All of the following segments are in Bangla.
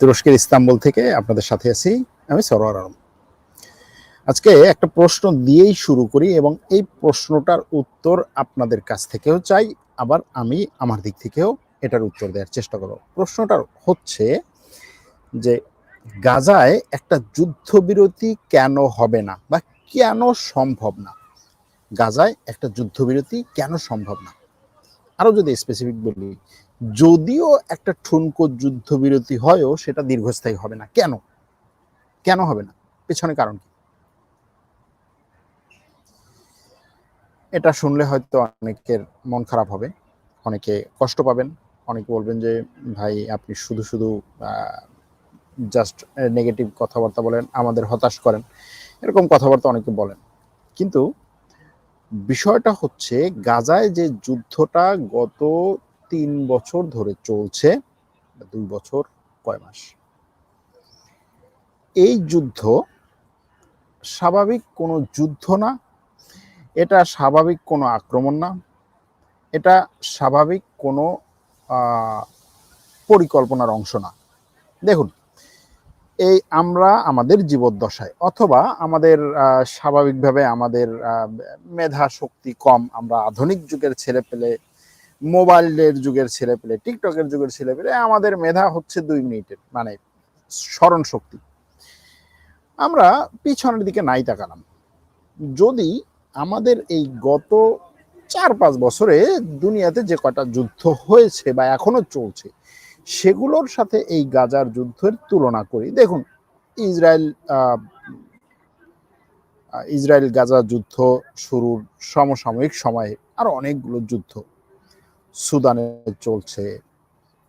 তুরস্কের ইস্তাম্বুল থেকে আপনাদের সাথে আছি আমি সরোয়ার আলম। আজকে একটা প্রশ্ন দিয়েই শুরু করি এবং এই প্রশ্নটার উত্তর আপনাদের কাছ থেকেও চাই, আবার আমি আমার দিক থেকেও এটার উত্তর দেওয়ার চেষ্টা করব। প্রশ্নটার হচ্ছে যে, গাজায় একটা যুদ্ধবিরতি কেন হবে না বা কেন সম্ভব না? গাজায় একটা যুদ্ধবিরতি কেন সম্ভব না? আরও যদি স্পেসিফিক বলি যদিও একটা ঠুনকো যুদ্ধবিরতি হয়ও সেটা দীর্ঘস্থায়ী হবে না। কেন? কেন হবে না? পেছনে কারণ কি? এটা শুনলে হয়তো অনেকের মন খারাপ হবে, অনেকে কষ্ট পাবেন, অনেকে বলবেন যে, ভাই, আপনি শুধু শুধু জাস্ট নেগেটিভ কথাবার্তা বলেন, আমাদের হতাশ করেন। এরকম কথাবার্তা অনেকে বলেন। কিন্তু বিষয়টা হচ্ছে, গাজায় যে যুদ্ধটা গত তিন বছর ধরে চলছে দুই বছর, কয় মাস? এই যুদ্ধ স্বাভাবিক কোনো যুদ্ধ না, এটা স্বাভাবিক কোনো আক্রমণ না, এটা স্বাভাবিক কোনো পরিকল্পনার অংশ না। দেখুন, এই আমরা আমাদের জীবদ্দশায় অথবা আমাদের স্বাভাবিকভাবে আমাদের মেধা শক্তি কম, আমরা আধুনিক যুগের ছেলে পেলে মোবাইলের যুগের ছেলে পেলে টিকটকের যুগের ছেলে পেলে আমাদের মেধা হচ্ছে দুই মিনিটের মানে স্মরণ শক্তি। আমরা পিছনের দিকে নাই তাকালাম। যদি আমাদের এই গত চার পাঁচ বছরে দুনিয়াতে যে কটা যুদ্ধ হয়েছে বা এখনও চলছে, সেগুলোর সাথে এই গাজার যুদ্ধের তুলনা করি। দেখুন, ইসরায়েল ইসরায়েল গাজা যুদ্ধ শুরুর সমসাময়িক সময়ে আরও অনেকগুলো যুদ্ধ সুদানে চলছে,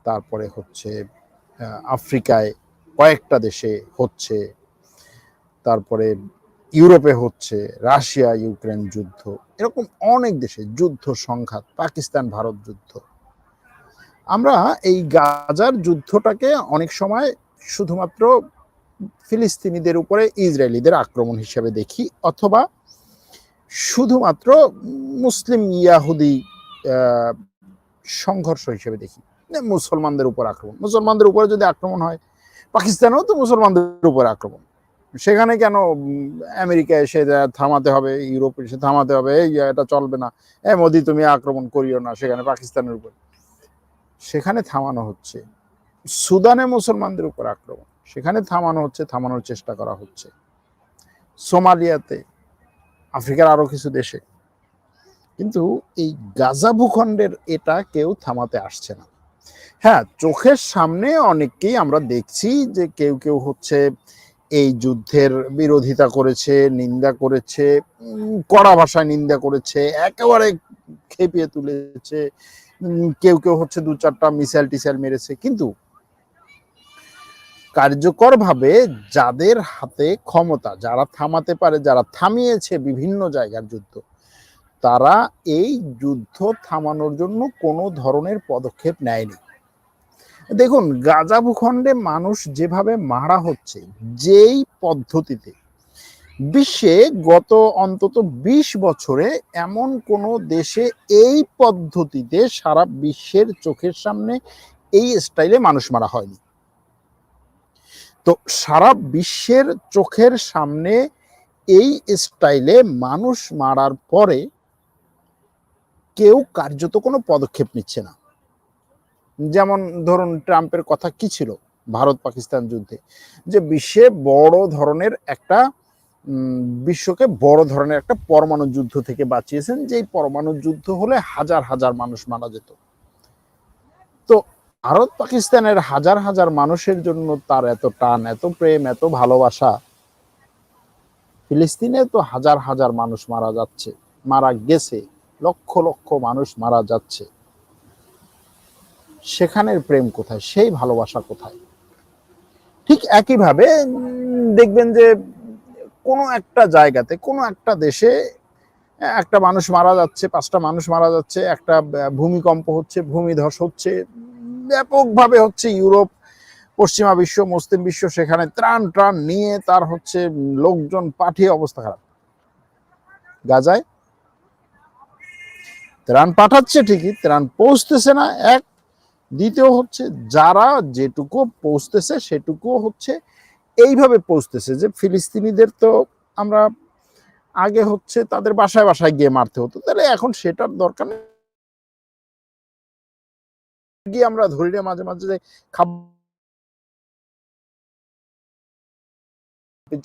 তারপরে হচ্ছে আফ্রিকায় কয়েকটা দেশে হচ্ছে, তারপরে ইউরোপে হচ্ছে, রাশিয়া, ইউক্রেন যুদ্ধ, এরকম অনেক দেশে যুদ্ধ সংঘাত, পাকিস্তান, ভারত যুদ্ধ। আমরা এই গাজার যুদ্ধটাকে অনেক সময় শুধুমাত্র ফিলিস্তিনিদের উপরে ইসরায়েলিদের আক্রমণ হিসেবে দেখি, অথবা শুধুমাত্র মুসলিম, ইয়াহুদি সংঘর্ষ হিসেবে দেখি। মুসলমানদের উপর আক্রমণ। মুসলমানদের উপরে যদি আক্রমণ হয়, পাকিস্তানেও তো মুসলমানদের উপর আক্রমণ। সেখানে কেন আমেরিকা এসে থামাতে হবে, ইউরোপ এসে থামাতে হবে, এই এটা চলবে না। এ মোদি, তুমি আক্রমণ করিও না সেখানে পাকিস্তানের উপর। সেখানে থামানো হচ্ছে। সুদানে মুসলমানদের উপর আক্রমণ। সেখানে থামানো হচ্ছে, থামানোর চেষ্টা করা হচ্ছে। সোমালিয়াতে, আফ্রিকার আরও কিছু দেশে কিন্তু এই গাজা ভূখণ্ডের এটা কেউ থামাতে আসছে না। হ্যাঁ চোখের সামনে অনেককেই আমরা দেখছি যে কেউ কেউ হচ্ছে এই যুদ্ধের বিরোধিতা করেছে, নিন্দা করেছে কড়া ভাষায় নিন্দা করেছে, একেবারে খেপিয়ে তুলেছে কেউ কেউ হচ্ছে দু চারটা মিসাইল টিসাইল মেরেছে। কিন্তু কার্যকরভাবে যাদের হাতে ক্ষমতা, যারা থামাতে পারে, যারা থামিয়েছে বিভিন্ন জায়গার যুদ্ধ তারা এই যুদ্ধ থামানোর জন্য কোনো ধরনের পদক্ষেপ নেয়নি। দেখুন, গাজা ভূখণ্ডে মানুষ যেভাবে মারা হচ্ছে, যেই পদ্ধতিতে, বিশ্বে গত অন্তত ২০ বছরে এমন কোন দেশে এই পদ্ধতিতে সারা বিশ্বের চোখের সামনে এই স্টাইলে মানুষ মারা হয়নি। তো সারা বিশ্বের চোখের সামনে এই স্টাইলে মানুষ মারার পরে কেউ কার্যত কোনো পদক্ষেপ নিচ্ছে না। যেমন ধরুন ট্রাম্পের কথা কি ছিল ভারত পাকিস্তান যুদ্ধে? যে বিশ্বে বড় ধরনের একটা বিশ্বকে বড় ধরনের একটা পরমাণু যুদ্ধ থেকে বাঁচিয়েছেন যে পরমাণু যুদ্ধ হলে হাজার হাজার মানুষ মারা যেত। তো ভারত পাকিস্তানের হাজার হাজার মানুষের জন্য তার এত টান, এত প্রেম, এত ভালোবাসা, ফিলিস্তিনে তো হাজার হাজার মানুষ মারা যাচ্ছে, মারা গেছে। লক্ষ লক্ষ মানুষ মারা যাচ্ছে। সেখানের প্রেম কোথায়? সেই ভালোবাসা কোথায়? ঠিক একইভাবে দেখবেন যে কোনো একটা জায়গাতে, কোনো একটা দেশে একটা মানুষ মারা যাচ্ছে, পাঁচটা মানুষ মারা যাচ্ছে, একটা ভূমিকম্প হচ্ছে, ভূমিধস হচ্ছে, ব্যাপকভাবে হচ্ছে ইউরোপ, পশ্চিমা বিশ্ব, মুসলিম বিশ্ব, সেখানে ত্রাণ ত্রাণ নিয়ে তার হচ্ছে লোকজন পাঠিয়ে অবস্থা খারাপ। গাজায় ত্রাণ পাঠাচ্ছে ঠিকই, ত্রাণ পৌঁছতেছে না এক। দ্বিতীয় হচ্ছে যারা যেটুকু পৌঁছতেছে সেটুকু হচ্ছে এইভাবে পৌঁছতেছে যে ফিলিস্তিনিদের তো আমরা আগে হচ্ছে তাদের বাসায় বাসায় গিয়ে মারতে হতো। তাহলে এখন সেটার দরকার গিয়ে আমরা ধরি না মাঝে মাঝে যে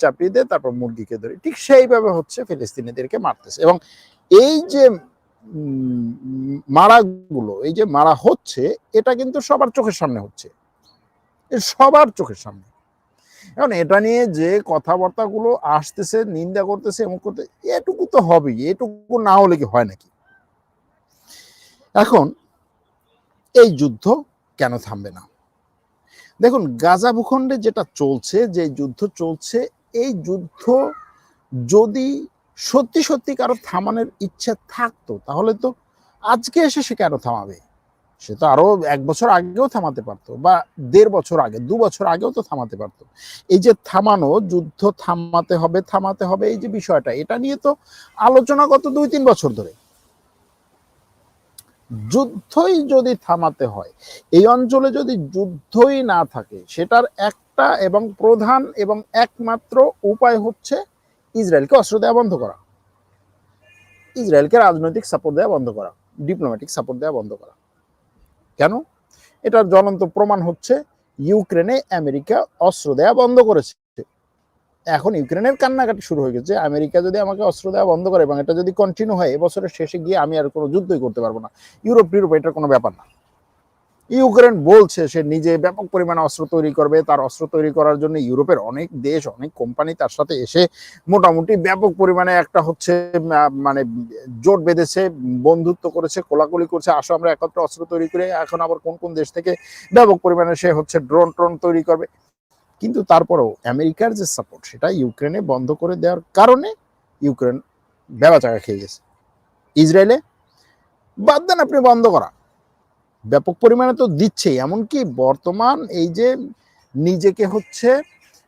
চাপিয়ে দিয়ে তারপর মুরগিকে ধরি। ঠিক সেইভাবে হচ্ছে ফিলিস্তিনিদেরকে মারতেছে। এবং এই যে মারাগুলো, এই যে মারা হচ্ছে, এটা কিন্তু সবার চোখের সামনে হচ্ছে। সবার চোখের সামনে। এখন এটা নিয়ে যে কথাবার্তাগুলো আসতেছে, নিন্দা করতেছে, এমন করতে, এটুকু তো হবেই, এটুকু না হলে কি হয় নাকি? এখন এই যুদ্ধ কেন থামবে না? দেখুন, গাজা ভূখণ্ডে যেটা চলছে, যে যুদ্ধ চলছে, এই যুদ্ধ যদি সত্যি সত্যি কারও থামানোর ইচ্ছা থাকতো, তাহলে তো আজকে এসে সে কেন থামাবে? সে তো আরও এক বছর আগেও থামাতে পারতো বা দেড় বছর আগে, দু বছর আগেও তো থামাতে পারতো। এই যে থামানো, যুদ্ধ থামাতে হবে থামাতে হবে, এই যে বিষয়টা, এটা নিয়ে তো আলোচনা গত দুই তিন বছর ধরে। যুদ্ধই যদি থামাতে হয়, এই অঞ্চলে যদি যুদ্ধই না থাকে, সেটার একটা এবং প্রধান এবং একমাত্র উপায় হচ্ছে ইসরায়েলকে অস্ত্র দেওয়া বন্ধ করা। ইসরায়েলকে রাজনৈতিক সাপোর্ট দেওয়া বন্ধ করা ডিপ্লোম্যাটিক সাপোর্ট দেওয়া বন্ধ করা। কেন? এটার জ্বলন্ত প্রমাণ হচ্ছে ইউক্রেনে আমেরিকা অস্ত্র দেওয়া বন্ধ করেছে। এখন ইউক্রেনের কান্নাকাটি শুরু হয়ে গেছে, আমেরিকা যদি আমাকে অস্ত্র দেওয়া বন্ধ করে এবং এটা যদি কন্টিনিউ হয়, এবছরের শেষে গিয়ে আমি আর কোনো যুদ্ধই করতে পারব না। ইউরোপ ইউরোপ এটার কোনো ব্যাপার না। ইউক্রেন বলছে সে নিজে ব্যাপক পরিমাণে অস্ত্র তৈরি করবে, তার অস্ত্র তৈরি করার জন্য ইউরোপের অনেক দেশ, অনেক কোম্পানি তার সাথে এসে মোটামুটি ব্যাপক পরিমাণে একটা হচ্ছে মানে জোট বেঁধেছে, বন্ধুত্ব করেছে, কোলাকুলি করছে, আসো আমরা একত্রে অস্ত্র তৈরি করে, এখন আবার কোন কোন দেশ থেকে ব্যাপক পরিমাণে সে হচ্ছে ড্রোন ট্রোন তৈরি করবে। কিন্তু তারপরেও আমেরিকার যে সাপোর্ট সেটা ইউক্রেনে বন্ধ করে দেওয়ার কারণে ইউক্রেন বেলা চাকা খেয়ে গেছে। ইসরায়েলে বাদ দেন আপনি বন্ধ করা। ব্যাপক পরিমাণে তো দিচ্ছেই। এমনকি বর্তমান এই যে নিজেকে হচ্ছে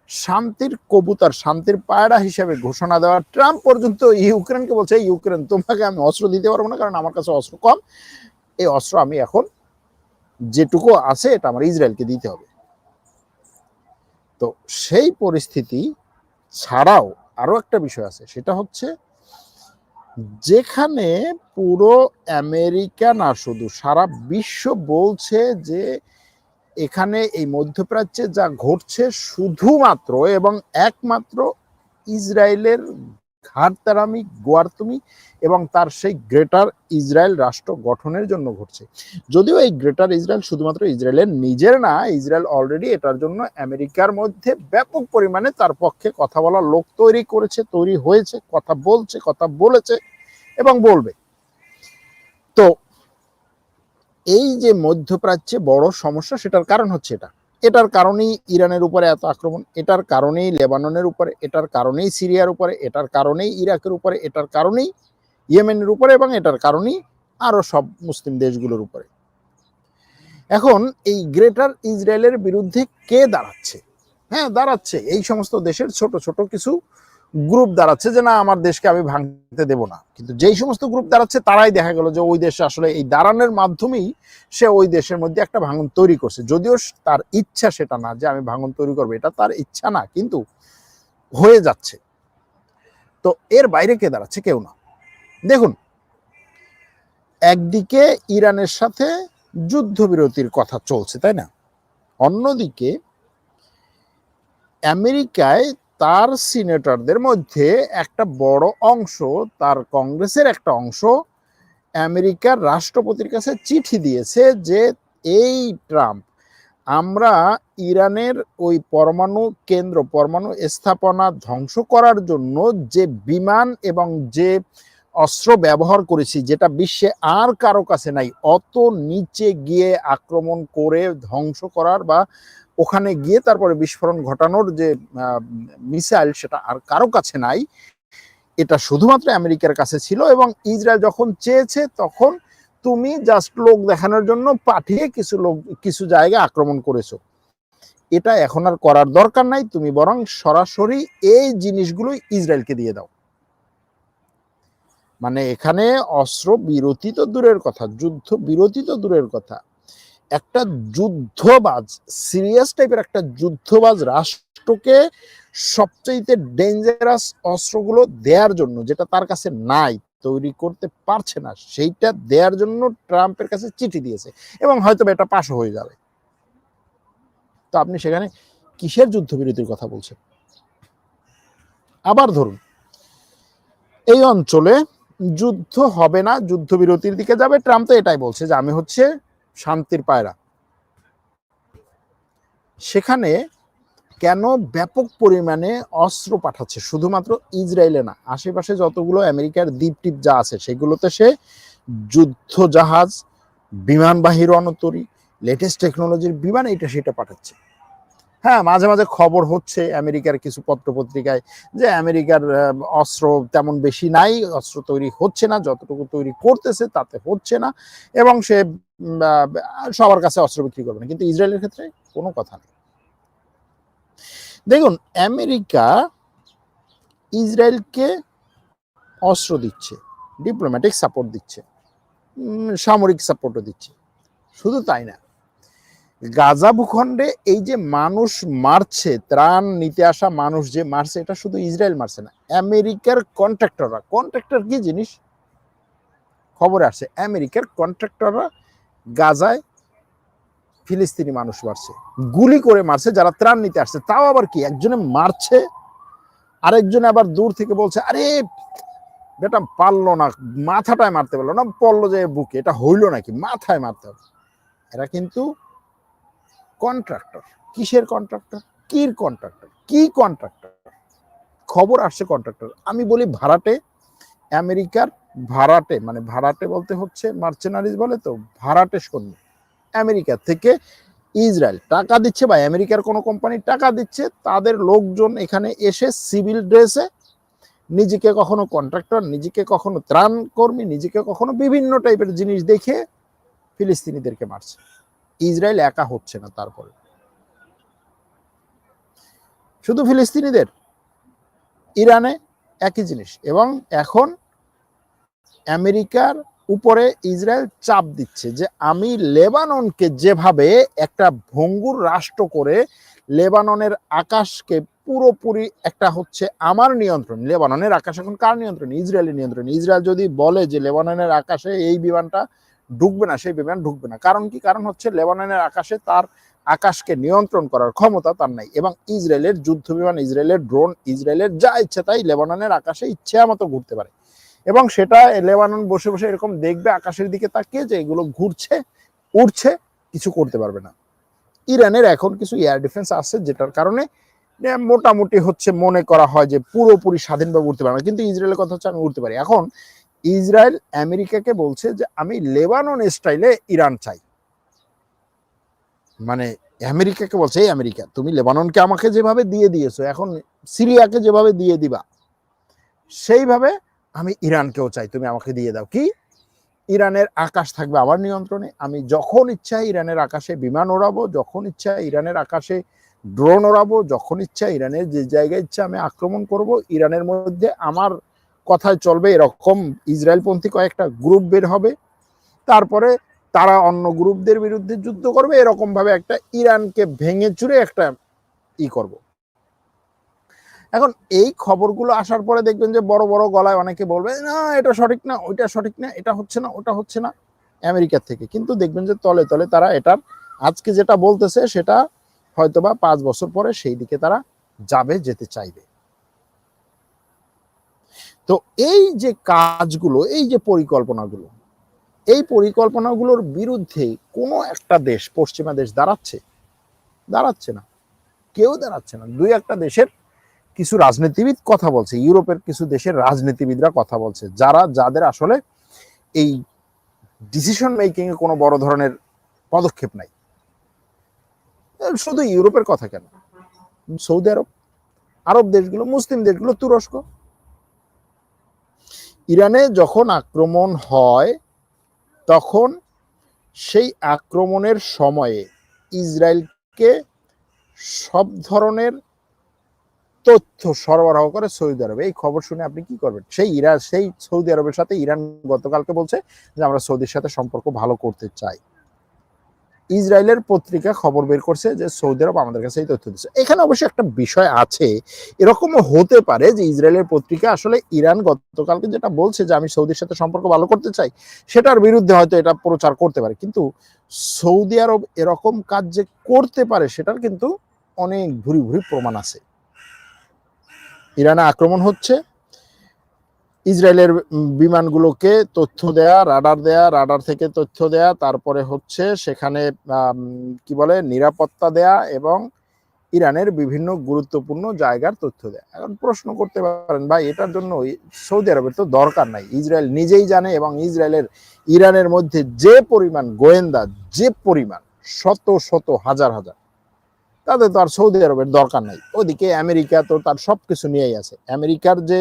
শান্তির কবুতর, শান্তির পায়রা হিসেবে ঘোষণা দেওয়া ট্রাম্প পর্যন্ত ইউক্রেনকে বলছে, "এই ইউক্রেন, তোমাকে আমি অস্ত্র দিতে পারব না কারণ আমার কাছে অস্ত্র কম। এই অস্ত্র আমি এখন যেটুকু আছে এটা আমার ইসরায়েলকে দিতে হবে। তো সেই পরিস্থিতি ছাড়াও আরও একটা বিষয় আছে, সেটা হচ্ছে যেখানে পুরো আমেরিকা না শুধু, সারা বিশ্ব বলছে যে এখানে এই মধ্যপ্রাচ্যে যা ঘটছে শুধুমাত্র এবং একমাত্র ইসরায়েলের ঘাটতারামি গোয়ারতুমি এবং তার সেই গ্রেটার ইসরায়েল রাষ্ট্র গঠনের জন্য ঘটছে। যদিও এই গ্রেটার ইসরায়েল শুধুমাত্র ইসরায়েলের নিজের না, ইসরায়েল অলরেডি এটার জন্য আমেরিকার মধ্যে ব্যাপক পরিমাণে তার পক্ষে কথা বলার লোক তৈরি করেছে, তৈরি হয়েছে, কথা বলছে, কথা বলেছে এবং বলবে। তো এই যে মধ্যপ্রাচ্যে বড় সমস্যা সেটার কারণ হচ্ছে এটা। এটার কারণেই ইরানের উপরে এত আক্রমণ, এটার কারণেই লেবাননের উপরে, এটার কারণেই সিরিয়ার উপরে, এটার কারণেই ইরাকের উপরে, এটার কারণেই ইয়েমেনের উপরে এবং এটার কারণেই আরও সব মুসলিম দেশগুলোর উপরে। এখন এই গ্রেটার ইসরায়েলের বিরুদ্ধে কে দাঁড়াচ্ছে? হ্যাঁ দাঁড়াচ্ছে। এই সমস্ত দেশের ছোট ছোট কিছু গ্রুপ দাঁড়াচ্ছে যে, না, আমার দেশকে আমি ভাঙতে দেব না। কিন্তু যেই সমস্ত গ্রুপ দাঁড়াচ্ছে, তারাই দেখা গেল যে, ওই দেশে আসলে এই দাঁড়ানোর মাধ্যমেই সে ওই দেশের মধ্যে একটা ভাঙন তৈরি করছে। যদিও তার ইচ্ছা সেটা না যে, আমি ভাঙন তৈরি করব, এটা তার ইচ্ছা না, কিন্তু হয়ে যাচ্ছে। তো এর বাইরে কে দাঁড়াচ্ছে? কেউ না। দেখুন, একদিকে ইরানের সাথে যুদ্ধবিরতির কথা চলছে, তাই না? অন্যদিকে আমেরিকায় তার সিনেটরদের মধ্যে একটা বড় অংশ, তার কংগ্রেসের একটা অংশ, আমেরিকার রাষ্ট্রপতির কাছে চিঠি দিয়েছে যে, এই ট্রাম্প, আমরা ইরানের ওই পরমাণু কেন্দ্র, পরমাণু স্থাপনা ধ্বংস করার জন্য যে বিমান এবং যে অস্ত্র ব্যবহার করেছি, যেটা বিশ্বে আর কারও কাছে নাই, অত নিচে গিয়ে আক্রমণ করে ধ্বংস করার বা ওখানে গিয়ে তারপরে বিস্ফোরণ ঘটানোর যে মিসাইল সেটা আর কারও কাছে নাই। এটা শুধুমাত্র আমেরিকার কাছে ছিল এবং ইসরায়েল যখন চেয়েছে তখন তুমি জাস্ট লোক দেখানোর জন্য পাঠিয়ে কিছু লোক, কিছু জায়গায় আক্রমণ করেছ। এটা এখন আর করার দরকার নাই, তুমি বরং সরাসরি এই জিনিসগুলো ইসরায়েলকে দিয়ে দাও। মানে এখানে অস্ত্র বিরতি তো দূরের কথা, যুদ্ধ বিরতি তো দূরের কথা। একটা যুদ্ধবাজ, সিরিয়াস টাইপের একটা যুদ্ধবাজ রাষ্ট্রকে সবচেয়ে ডেঞ্জারাস অস্ত্রগুলো দেওয়ার জন্য, যেটা তার কাছে নাই, তৈরি করতে পারছে না, সেইটা দেওয়ার জন্য ট্রাম্পের কাছে চিঠি দিয়েছে এবং হয়তো এটা পাশও হয়ে যাবে। তো আপনি সেখানে কিসের যুদ্ধবিরতির কথা বলছেন? আবার ধরুন, এই অঞ্চলে যুদ্ধ হবে না, যুদ্ধবিরতির দিকে যাবে, ট্রাম্প তো এটাই বলছে যে আমি হচ্ছে শান্তির পায়রা। সেখানে কেন ব্যাপক পরিমাণে অস্ত্র পাঠাচ্ছে? শুধুমাত্র ইসরায়েলে না, আশেপাশে যতগুলো আমেরিকার দ্বীপ টিপ যা আছে, সেগুলোতে সে যুদ্ধ জাহাজ বিমানবাহী রণতরী লেটেস্ট টেকনোলজির বিমান এটা সেটা পাঠাচ্ছে। হ্যাঁ মাঝে মাঝে খবর হচ্ছে আমেরিকার কিছু পত্রপত্রিকায় যে আমেরিকার অস্ত্র তেমন বেশি নাই, অস্ত্র তৈরি হচ্ছে না, যতটুকু তৈরি করতেছে তাতে হচ্ছে না এবং সে সবার কাছে অস্ত্র বিক্রি করবে না। কিন্তু ইসরায়েলের ক্ষেত্রে কোনো কথা নেই। দেখুন, আমেরিকা ইসরায়েলকে অস্ত্র দিচ্ছে ডিপ্লোম্যাটিক সাপোর্ট দিচ্ছে সামরিক সাপোর্টও দিচ্ছে। শুধু তাই না গাজা ভূখণ্ডে এই যে মানুষ মারছে, ত্রাণ নিতে আসা মানুষ যে মারছে, এটা শুধু ইসরায়েল মারছে না, আমেরিকার কন্ট্রাক্টররা কন্ট্রাক্টর কি জিনিস? খবরে আসছে, আমেরিকার কন্ট্রাক্টররা গাজায় ফিলিস্তিনি মানুষ মারছে, গুলি করে মারছে, যারা ত্রাণ নিতে আসছে, তাও আবার কি, একজনে মারছে, আরেকজনে আবার দূর থেকে বলছে, আরে, বেটা পারল না, মাথাটায় মারতে পারল না, পড়ল যে বুকে, এটা হইল নাকি, মাথায় মারতে হবে। এরা কিন্তু কন্ট্রাক্টর কিসের কন্ট্রাক্টর কির কন্ট্রাক্টর কি কন্ট্রাক্টর খবর আসছে কন্ট্রাক্টর আমি বলি ভাড়াটে, আমেরিকার ভাড়াটে মানে ভাড়াটে বলতে হচ্ছে মার্চেনারিজ বলে তো, ভাড়াটে সৈন্য। আমেরিকা থেকে ইসরায়েল টাকা দিচ্ছে বা আমেরিকার কোনো কোম্পানি টাকা দিচ্ছে, তাদের লোকজন এখানে এসে সিভিল ড্রেসে নিজেকে কখনো কন্ট্রাক্টর নিজেকে কখনো ত্রাণ কর্মী, নিজেকে কখনো বিভিন্ন টাইপের জিনিস দেখে ফিলিস্তিনিদেরকে মারছে। ইসরায়েল একা হচ্ছে না তারপরে। শুধু ফিলিস্তিনিদের, ইরানে একই জিনিস এবং এখন আমেরিকার উপরে ইসরায়েল চাপ দিচ্ছে যে আমি লেবাননকে যেভাবে একটা ভঙ্গুর রাষ্ট্র করে লেবাননের আকাশকে পুরোপুরি একটা হচ্ছে আমার নিয়ন্ত্রণ, লেবাননের আকাশ এখন কার নিয়ন্ত্রণ? ইসরায়েলের নিয়ন্ত্রণ। ইসরায়েল যদি বলে যে লেবাননের আকাশে এই বিমানটা ঢুকবে না, সেই বিমান ঢুকবে না। কারণ কি? কারণ হচ্ছে লেবাননের আকাশে তার আকাশকে নিয়ন্ত্রণ করার ক্ষমতা তার নাই এবং ইসরায়েলের যুদ্ধ বিমান, ইসরায়েলের ড্রোন, ইসরায়েলের যা ইচ্ছে তাই লেবাননের আকাশে ইচ্ছা মতো ঘুরতে পারে। এবং সেটা লেবানন বসে বসে এরকম দেখবে, আকাশের দিকে তাকিয়ে যে এগুলো ঘুরছে, উড়ছে, কিছু করতে পারবে না। ইরানের এখন কিছু এয়ার ডিফেন্স আছে যেটার কারণে মোটামুটি হচ্ছে মনে করা হয় যে পুরোপুরি স্বাধীনভাবে উঠতে পারবে না। কিন্তু ইসরায়েলের কথা হচ্ছে আমি উঠতে পারি। এখন ইসরায়েল আমেরিকাকে বলছে যে, আমি লেবানন স্টাইলে ইরান চাই। মানে আমেরিকাকে বলছে, এই আমেরিকা, তুমি লেবাননকে আমাকে যেভাবে দিয়ে দিয়েছ, এখন সিরিয়াকে যেভাবে দিয়ে দিবা, সেইভাবে আমি ইরানকেও চাই, তুমি আমাকে দিয়ে দাও। কি? ইরানের আকাশ থাকবে আমার নিয়ন্ত্রণে। আমি যখন ইচ্ছা ইরানের আকাশে বিমান ওড়াবো, যখন ইচ্ছা ইরানের আকাশে ড্রোন ওড়াবো, যখন ইচ্ছা ইরানের যে জায়গায় ইচ্ছা আমি আক্রমণ করব, ইরানের মধ্যে আমার কথায় চলবে এরকম ইসরায়েলপন্থী কয়েকটা গ্রুপ বের হবে। তারপরে তারা অন্য গ্রুপদের বিরুদ্ধে যুদ্ধ করবে এরকম ভাবে একটা ইরানকে ভেঙে চুরে একটা ই করব। এখন এই খবরগুলো আসার পরে দেখবেন যে বড় বড় গলায় অনেকে বলবে, না, এটা সঠিক না, ওইটা সঠিক না, এটা হচ্ছে না, ওটা হচ্ছে না। আমেরিকার থেকে। কিন্তু দেখবেন যে তলে তলে তারা এটার, আজকে যেটা বলতেছে সেটা হয়তোবা পাঁচ বছর পরে সেই দিকে তারা যাবে, যেতে চাইবে। তো এই যে কাজগুলো, এই যে পরিকল্পনাগুলো, এই পরিকল্পনাগুলোর বিরুদ্ধে কোনো একটা দেশ, পশ্চিমা দেশ দাঁড়াচ্ছে? দাঁড়াচ্ছে না। কেউ দাঁড়াচ্ছে না। দুই একটা দেশের কিছু রাজনীতিবিদ কথা বলছে। ইউরোপের কিছু দেশের রাজনীতিবিদরা কথা বলছে। যারা, যাদের আসলে এই ডিসিশন মেকিং এ কোনো বড় ধরনের পদক্ষেপ নাই। শুধু ইউরোপের কথা কেন? সৌদি আরব আরব দেশগুলো, মুসলিম দেশগুলো, তুরস্ক ইরানে যখন আক্রমণ হয়, তখন সেই আক্রমণের সময়ে ইসরায়েলকে সব ধরনের তথ্য সরবরাহ করে সৌদি আরবে। এই খবর শুনে আপনি কি করবেন? সেই ইরান সেই সৌদি আরবের সাথে ইরান গতকালকে বলছে যে, আমরা সৌদির সাথে সম্পর্ক ভালো করতে চাই। ইসরায়েলের পত্রিকা খবর বের করছে যে সৌদি আরব আমাদের কাছে এই তথ্য দিচ্ছে। এখানে অবশ্যই একটা বিষয় আছে, এরকমও হতে পারে যে ইসরায়েলের পত্রিকা আসলে ইরান গতকালকে যেটা বলছে যে আমি সৌদির সাথে সম্পর্ক ভালো করতে চাই, সেটার বিরুদ্ধে হয়তো এটা প্রচার করতে পারে। কিন্তু সৌদি আরব এরকম কাজ যে করতে পারে, সেটার কিন্তু অনেক ভুরি ভুরি প্রমাণ আছে। ইরানে আক্রমণ হচ্ছে ইসরায়েলের বিমানগুলোকে তথ্য দেয়া, রাডার দেয়া, রাডার থেকে তথ্য দেয়া, তারপরে হচ্ছে সেখানে কি বলে, নিরাপত্তা দেয়া এবং ইরানের বিভিন্ন গুরুত্বপূর্ণ জায়গার তথ্য দেয়া। এখন প্রশ্ন করতে পারেন, ভাই, এটার জন্য সৌদি আরবের তো দরকার নাই। ইসরায়েল নিজেই জানে এবং ইসরায়েলের, ইরানের মধ্যে যে পরিমাণ গোয়েন্দা, যে পরিমাণ, শত শত, হাজার হাজার তাদের তো আর সৌদি আরবের দরকার নাই। ওদিকে আমেরিকা তো তার সব কিছু নিয়েই আছে। আমেরিকার যে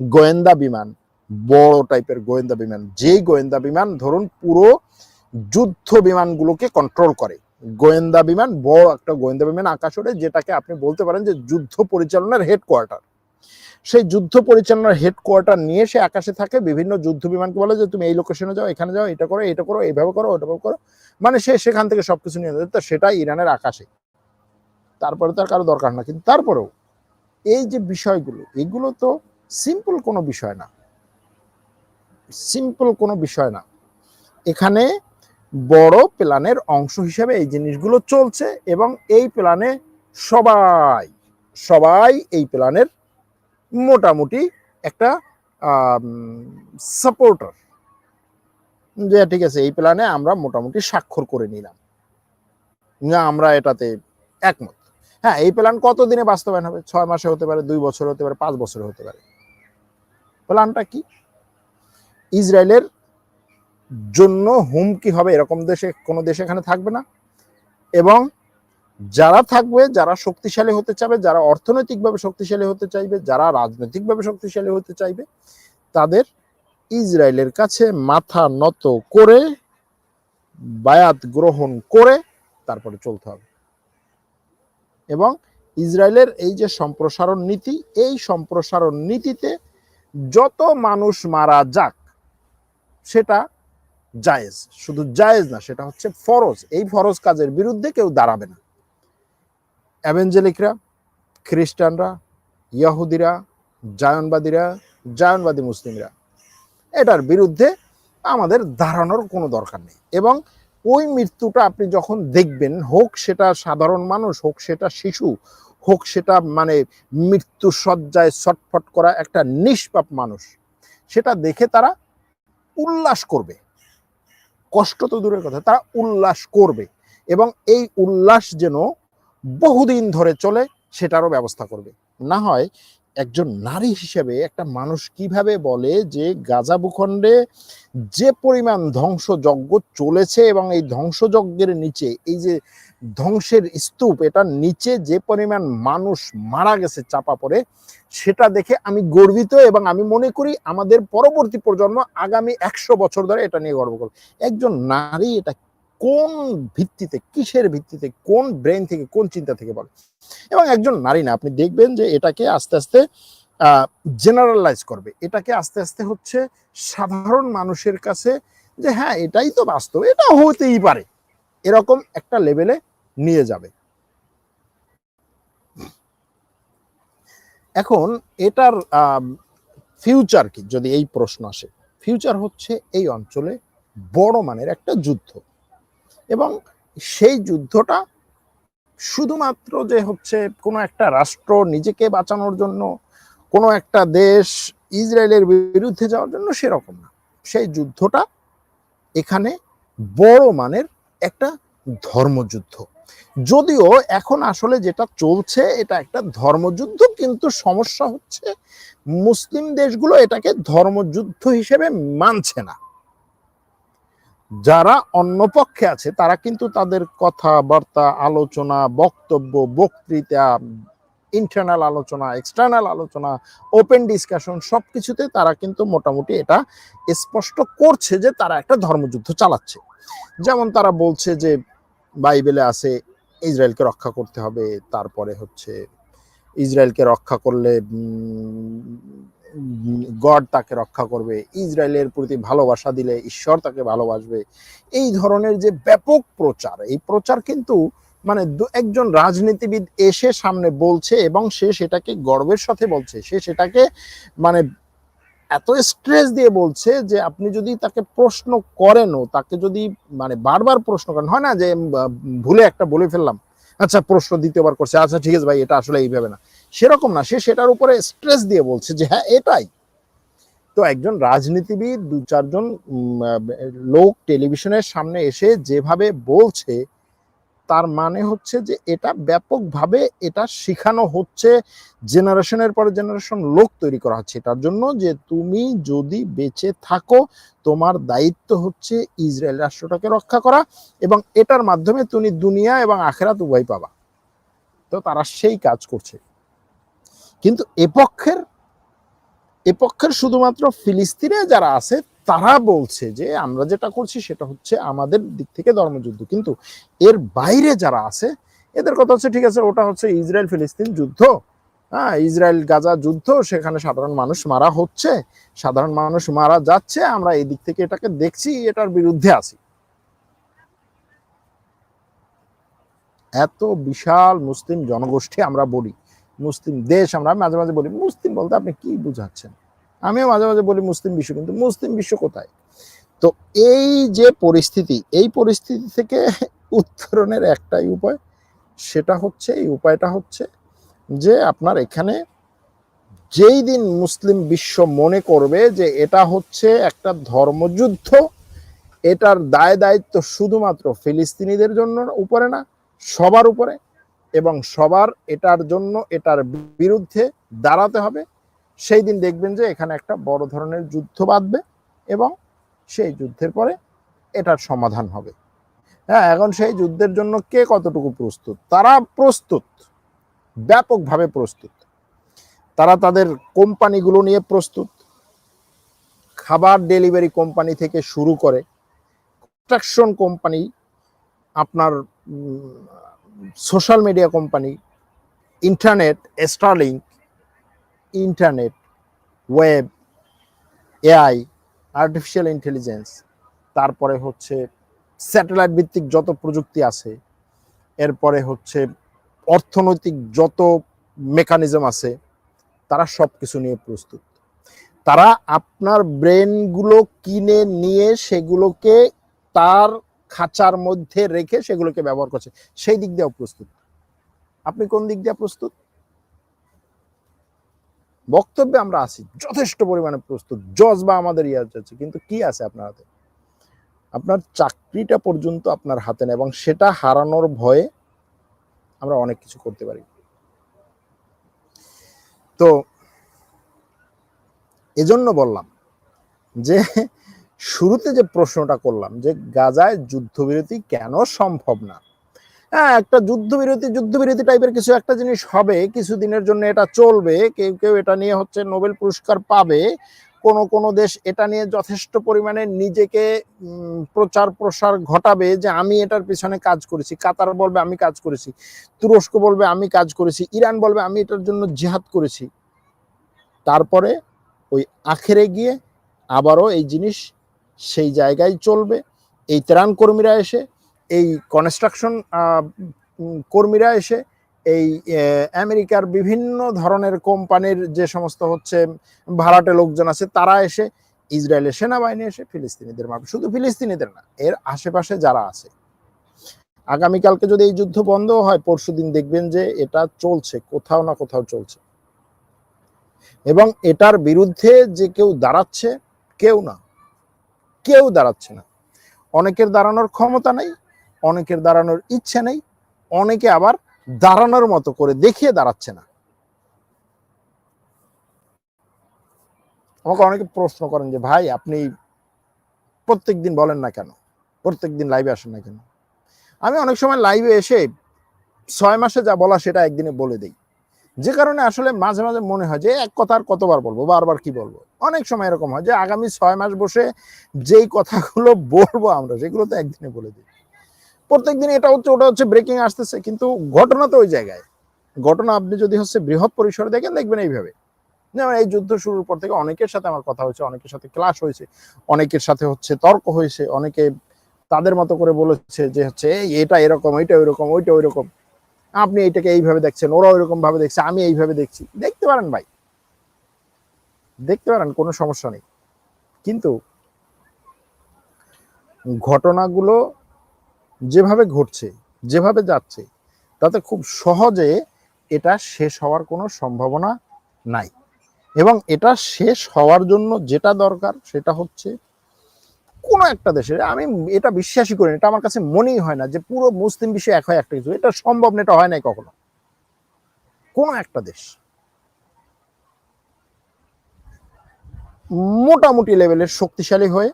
গোয়েন্দা বিমান, বড় টাইপের গোয়েন্দা বিমান, যেই গোয়েন্দা বিমান ধরুন পুরো যুদ্ধ বিমানগুলোকে কন্ট্রোল করে। গোয়েন্দা বিমান, বড় একটা গোয়েন্দা বিমান আকাশ ওড়ে, যেটাকে আপনি বলতে পারেন যে যুদ্ধ পরিচালনার হেডকোয়ার্টার সেই যুদ্ধ পরিচালনার হেডকোয়ার্টার নিয়ে সে আকাশে থাকে, বিভিন্ন যুদ্ধ বিমানকে বলে যে, তুমি এই লোকেশনে যাও, এখানে যাও, এটা করো এটা করো, এইভাবে করো ওটা করো। মানে সে সেখান থেকে সবকিছু নিয়ে যাবে তো সেটা ইরানের আকাশে। তারপরে তার কারও দরকার না, কিন্তু তারপরেও এই যে বিষয়গুলো, এগুলো তো সিম্পল কোনো বিষয় না। সিম্পল কোনো বিষয় না। এখানে বড় প্ল্যানের অংশ হিসেবে এই জিনিসগুলো চলছে এবং এই প্ল্যানে সবাই সবাই এই প্ল্যানের মোটামুটি একটা সাপোর্টার যে ঠিক আছে, এই প্ল্যানে আমরা মোটামুটি স্বাক্ষর করে নিলাম। না, আমরা এটাতে একমত। হ্যাঁ এই প্ল্যান কতদিনে বাস্তবায়ন হবে? ছয় মাসে হতে পারে, দুই বছর হতে পারে, পাঁচ বছর হতে পারে। প্ল্যানটা কি? ইসরায়েলের জন্য হুমকি হবে এরকম দেশে, কোনো দেশ এখানে থাকবে না। এবং যারা থাকবে, যারা শক্তিশালী হতে চাবে যারা অর্থনৈতিকভাবে শক্তিশালী হতে চাইবে, যারা রাজনৈতিকভাবে শক্তিশালী হতে চাইবে, তাদের ইসরায়েলের কাছে মাথা নত করে, বায়াত গ্রহণ করে তারপরে চলতে হবে। এবং ইসরায়েলের এই যে সম্প্রসারণ নীতি, এই সম্প্রসারণ নীতিতে যত মানুষ মারা যাক, সেটা জায়েজ। শুধু জায়েজ না, সেটা হচ্ছে ফরজ। এই ফরজ কাজের বিরুদ্ধে কেউ দাঁড়াবে না। অ্যাভেঞ্জেলিকরা খ্রিস্টানরা ইয়াহুদিরা জায়নবাদীরা, জায়নবাদী মুসলিমরা, এটার বিরুদ্ধে আমাদের দাঁড়ানোর কোনো দরকার নেই। এবং ওই মৃত্যুটা আপনি যখন দেখবেন, হোক সেটা সাধারণ মানুষ, হোক সেটা শিশু, হোক সেটা মানে মৃত্যু সজ্জায় ছটফট করা একটা নিষ্পাপ মানুষ, সেটা দেখে তারা উল্লাস করবে। কষ্ট তো দূরের কথা, তারা উল্লাস করবে এবং এই উল্লাস যেন বহুদিন ধরে চলে, সেটারও ব্যবস্থা করবে। না হয় একজন নারী হিসেবে একটা মানুষ কীভাবে বলে যে গাজা ভূখণ্ডে যে পরিমাণ ধ্বংসযজ্ঞ চলেছে এবং এই ধ্বংসযজ্ঞের নিচে, এই যে ধ্বংসের স্তূপ, এটার নিচে যে পরিমাণ মানুষ মারা গেছে, চাপা পড়ে, সেটা দেখে আমি গর্বিত এবং আমি মনে করি আমাদের পরবর্তী প্রজন্ম আগামী একশো বছর ধরে এটা নিয়ে গর্ব করবে। একজন নারী এটা কোন ভিত্তিতে, কিসের ভিত্তিতে, কোন ব্রেন থেকে, কোন চিন্তা থেকে বলে? এবং একজন নারী না, আপনি দেখবেন যে এটাকে আস্তে আস্তে জেনারেলাইজ করবে। এটাকে আস্তে আস্তে হচ্ছে সাধারণ মানুষের কাছে যে হ্যাঁ এটাই তো বাস্তব, এটা হতেই পারে। এরকম একটা লেভেলে নিয়ে যাবে। এখন এটার ফিউচার কি? যদি এই প্রশ্ন আসে ফিউচার হচ্ছে এই অঞ্চলে বড় মানের একটা যুদ্ধ। এবং সেই যুদ্ধটা শুধুমাত্র যে হচ্ছে কোনো একটা রাষ্ট্র নিজেকে বাঁচানোর জন্য, কোনো একটা দেশ ইসরায়েলের বিরুদ্ধে যাওয়ার জন্য সেরকম না। সেই যুদ্ধটা এখানে বড় মানের একটা ধর্মযুদ্ধ। যদিও এখন আসলে যেটা চলছে এটা একটা ধর্মযুদ্ধ, কিন্তু সমস্যা হচ্ছে মুসলিম দেশগুলো এটাকে ধর্মযুদ্ধ হিসেবে মানছে না। যারা অন্য পক্ষে আছে, তারা কিন্তু তাদের কথাবার্তা, আলোচনা, বক্তব্য, বক্তৃতা ইন্টারনাল আলোচনা এক্সটার্নাল আলোচনা ওপেন ডিসকাশন সব কিছুতে তারা কিন্তু মোটামুটি এটা স্পষ্ট করছে যে তারা একটা ধর্মযুদ্ধ চালাচ্ছে। যেমন তারা বলছে যে বাইবেলে আছে, ইসরায়েলকে রক্ষা করতে হবে, তারপরে হচ্ছে ইসরায়েলকে রক্ষা করলে গড তাকে রক্ষা করবে, ইসরায়েলের প্রতি ভালোবাসা দিলে ঈশ্বর তাকে ভালোবাসবে। এই ধরনের যে ব্যাপক প্রচার, এই প্রচার কিন্তু মানে একজন রাজনীতিবিদ এসে সামনে বলছে এবং সে সেটাকে গর্বের সাথে বলছে। সে সেটাকে মানে এত স্ট্রেস দিয়ে বলছে যে আপনি যদি তাকে প্রশ্ন করেনও তাকে যদি মানে বারবার প্রশ্ন করেন, হয় না যে ভুলে একটা বলে ফেললাম আচ্ছা প্রশ্ন দ্বিতীয়বার করছে আচ্ছা ঠিক আছে ভাই, এটা আসলে এইভাবে না। সেরকম না, সে সেটার উপরে স্ট্রেস দিয়ে বলছে যে হ্যাঁ এটাই। তো একজন রাজনীতিবিদ, দু চারজন লোক টেলিভিশনের সামনে এসে যেভাবে বলছে, তার মানে হচ্ছে যে, এটা ব্যাপকভাবে এটা শেখানো হচ্ছে জেনারেশনের পর জেনারেশন লোক তৈরি করা হচ্ছে। এটার জন্য যে, তুমি যদি বেঁচে থাকো, তোমার দায়িত্ব হচ্ছে ইসরায়েল রাষ্ট্রটাকে রক্ষা করা এবং এটার মাধ্যমে তুমি দুনিয়া এবং আখেরাত উভয় পাবা। তো তারা সেই কাজ করছে। কিন্তু এপক্ষের এপক্ষের শুধুমাত্র ফিলিস্তিনে যারা আছে, তারা বলছে যে আমরা যেটা করছি সেটা হচ্ছে আমাদের দিক থেকে ধর্মযুদ্ধ। কিন্তু এর বাইরে যারা আছে, এদের কথা হচ্ছে, ঠিক আছে, ওটা হচ্ছে ইসরায়েল ফিলিস্তিন যুদ্ধ। হ্যাঁ ইসরায়েল গাজা যুদ্ধ, সেখানে সাধারণ মানুষ মারা হচ্ছে, সাধারণ মানুষ মারা যাচ্ছে, আমরা এই দিক থেকে এটাকে দেখছি, এটার বিরুদ্ধে আছি। এত বিশাল মুসলিম জনগোষ্ঠী আমরা বলি। মুসলিম দেশ, আমরা মাঝে মাঝে বলি, মুসলিম বলতে আপনি কি বুঝাচ্ছেন? আমিও মাঝে মাঝে বলি, মুসলিম বিশ্ব। কিন্তু মুসলিম বিশ্ব কোথায়? তো এই যে পরিস্থিতি, এই পরিস্থিতি থেকে উত্তরণের একটাই উপায়, সেটা হচ্ছে, এই উপায়টা হচ্ছে যে আপনার এখানে যেই দিন মুসলিম বিশ্ব মনে করবে যে এটা হচ্ছে একটা ধর্মযুদ্ধ, এটার দায় দায়িত্ব শুধুমাত্র ফিলিস্তিনিদের জন্য উপরে না, সবার উপরে এবং সবার এটার জন্য এটার বিরুদ্ধে দাঁড়াতে হবে। সেই দিন দেখবেন যে এখানে একটা বড় ধরনের যুদ্ধ বাঁধবে এবং সেই যুদ্ধের পরে এটার সমাধান হবে। হ্যাঁ এখন সেই যুদ্ধের জন্য কে কতটুকু প্রস্তুত? তারা প্রস্তুত, ব্যাপকভাবে প্রস্তুত। তারা তাদের কোম্পানিগুলো নিয়ে প্রস্তুত। খাবার ডেলিভারি কোম্পানি থেকে শুরু করে, কনস্ট্রাকশন কোম্পানি আপনার social media company, internet Starlink internet, web, AI artificial intelligence তারপরে হচ্ছে স্যাটেলাইট ভিত্তিক যত প্রযুক্তি আছে, এরপরে হচ্ছে অর্থনৈতিক যত মেকানিজম আছে, তারা সব কিছু নিয়ে প্রস্তুত। তারা আপনার ব্রেনগুলো কিনে নিয়ে সেগুলোকে তার খাঁচার মধ্যে রেখে সেগুলোকে ব্যবহার করছে। সেই দিক দিয়েও প্রস্তুত। আপনি কোন দিক দিয়ে প্রস্তুত? বক্তব্যে আমরা আছি, যথেষ্ট পরিমাণে প্রস্তুত। জজ বা আমাদের ইয়ে আছে কিন্তু কি আছে আপনার হাতে? আপনার চাকরিটা পর্যন্ত আপনার হাতে নেই, এবং সেটা হারানোর ভয়ে আমরা অনেক কিছু করতে পারি। তো, এজন্য বললাম যে শুরুতে যে প্রশ্নটা করলাম যে গাজায় যুদ্ধবিরতি কেন সম্ভব না? হ্যাঁ একটা যুদ্ধবিরতি যুদ্ধবিরতি টাইপের কিছু একটা জিনিস হবে, কিছুদিনের জন্য এটা চলবে, কেউ কেউ এটা নিয়ে হচ্ছে নোবেল পুরস্কার পাবে। কোন কোন দেশ এটা নিয়ে যথেষ্ট পরিমাণে নিজেকে প্রচার প্রসার ঘটাবে যে আমি এটার পিছনে কাজ করেছি, কাতার বলবে আমি কাজ করেছি, তুরস্ক বলবে আমি কাজ করেছি, ইরান বলবে আমি এটার জন্য জিহাদ করেছি। তারপরে ওই আখেরে গিয়ে আবারও এই জিনিস সেই জায়গায় চলবে। এই ত্রাণ কর্মীরা এসে, এই কনস্ট্রাকশন কর্মীরা এসে, এই আমেরিকার বিভিন্ন ধরনের কোম্পানির যে সমস্ত হচ্ছে ভাড়াটে লোকজন আছে, তারা এসে ইসরায়েলের সেনাবাহিনী এসে ফিলিস্তিনিদের মারবে। শুধু ফিলিস্তিনিদের না, এর আশেপাশে যারা আছে। আগামীকালকে যদি এই যুদ্ধ বন্ধ হয় পরশু দিন দেখবেন যে এটা চলছে, কোথাও না কোথাও চলছে। এবং এটার বিরুদ্ধে যে কেউ দাঁড়াচ্ছে, কেউ না। কেউ দাঁড়াচ্ছে না। অনেকের দাঁড়ানোর ক্ষমতা নেই, অনেকের দাঁড়ানোর ইচ্ছে নেই, অনেকে আবার দাঁড়ানোর মতো করে দেখিয়ে দাঁড়াচ্ছে না। আমাকে অনেকে প্রশ্ন করেন যে, ভাই, আপনি প্রত্যেক দিন বলেন না কেন? প্রত্যেক দিন লাইভে আসেন না কেন? আমি অনেক সময় লাইভে এসে ছয় মাসে যা বলা সেটা একদিনে বলে দেই। যে কারণে আসলে মাঝে মাঝে মনে হয় যে এক কথা আর কতবার বলব, বারবার কি বলব? অনেক সময় এরকম হয় যে আগামী ছয় মাস বসে যেই কথাগুলো বলব আমরা, সেগুলো তো একদিনে বলে দিই। প্রত্যেক দিন এটা হচ্ছে, ওটা হচ্ছে ব্রেকিং আসতেছে, কিন্তু ঘটনা তো ওই জায়গায়। ঘটনা আপনি যদি হচ্ছে বৃহৎ পরিসরে দেখেন, দেখবেন এইভাবে। যেমন এই যুদ্ধ শুরুর পর থেকে অনেকের সাথে আমার কথা হয়েছে, অনেকের সাথে ক্লাস হয়েছে, অনেকের সাথে হচ্ছে তর্ক হয়েছে, অনেকে তাদের মতো করে বলেছে যে হচ্ছে এটা এরকম ওইটা ওইরকম ওইটা ওইরকম। আপনি এইটাকে এইভাবে দেখছেন ওরা ওইরকম ভাবে দেখছে, আমি এইভাবে দেখছি। দেখতে পারেন ভাই। দেখতে পারেন, কোনো সমস্যা নেই। কিন্তু ঘটনাগুলো যেভাবে ঘটছে, যেভাবে যাচ্ছে, তাতে খুব সহজে এটা শেষ হওয়ার কোনো সম্ভাবনা নাই। এবং এটা শেষ হওয়ার জন্য যেটা দরকার সেটা হচ্ছে কোনো একটা দেশের, আমি এটা বিশ্বাসই করি এটা আমার কাছে মনেই হয় না যে পুরো মুসলিম বিশ্বে এক হয় একটা কিছু। এটা সম্ভব না, এটা হয় নাই কখনো। কোনো একটা দেশ। মোটামুটি লেভেলের শক্তিশালী হয়ে,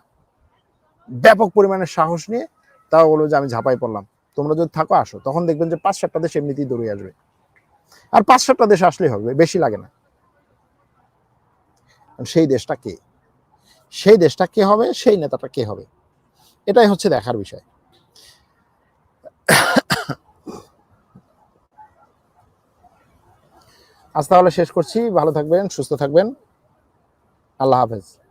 ব্যাপক পরিমাণের সাহস নিয়ে তাও বলব যে আমি ঝাঁপাই পড়লাম। তোমরা যদি থাকো, আসো। তখন দেখবেন যে পাঁচ সাতটা দেশ এমনিতেই দৌড়ে আসবে। আর পাঁচ সাতটা দেশ আসলেই হবে, বেশি লাগে না। সেই দেশটা কে? সেই দেশটা কে হবে, সেই নেতাটা কে হবে? এটাই হচ্ছে দেখার বিষয়। আজ তাহলে শেষ করছি। ভালো থাকবেন, সুস্থ থাকবেন। আল্লাহ হাফেজ।